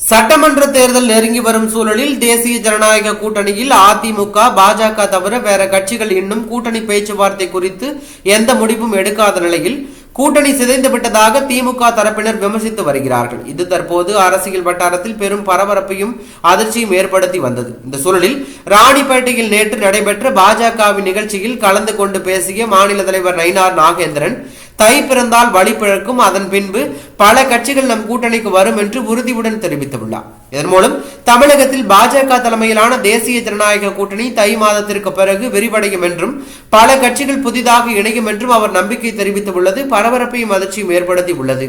சட்டமன்ற தேர்தல் நெருங்கி வரும் சூழலில் தேசிய ஜனநாயக கூட்டணியில் அதிமுக பாஜக தவிர வேற கட்சிகள் இன்னும் கூட்டணி பேச்சுவார்த்தை குறித்து எந்த முடிவும் எடுக்காத நிலையில் கூட்டணி சிதைந்து விட்டதாக திமுக தரப்பினர் விமர்சித்து வருகிறார்கள். இது தற்போது அரசியல் வட்டாரத்தில் பெரும் பரபரப்பையும் அதிர்ச்சியும் ஏற்படுத்தி வந்தது. இந்த சூழலில் ராணிப்பேட்டையில் நேற்று நடைபெற்ற பாஜகவின் நிகழ்ச்சியில் கலந்து கொண்டு பேசிய மாநில தலைவர் நயினார் நாகேந்திரன் தை பிறந்தால் வழி பிழக்கும். அதன் பின்பு பல கட்சிகள் நம் கூட்டணிக்கு வரும் என்று உறுதியுடன் தெரிவித்துள்ளார். இதன் மூலம் தமிழகத்தில் பாஜக தலைமையிலான தேசிய ஜனநாயக கூட்டணி தை மாதத்திற்கு பிறகு விரிவடையும் என்றும் பல கட்சிகள் புதிதாக இணையும் என்றும் அவர் நம்பிக்கை தெரிவித்துள்ளது. பரபரப்பையும் அதிர்ச்சியும் ஏற்படுத்தி உள்ளது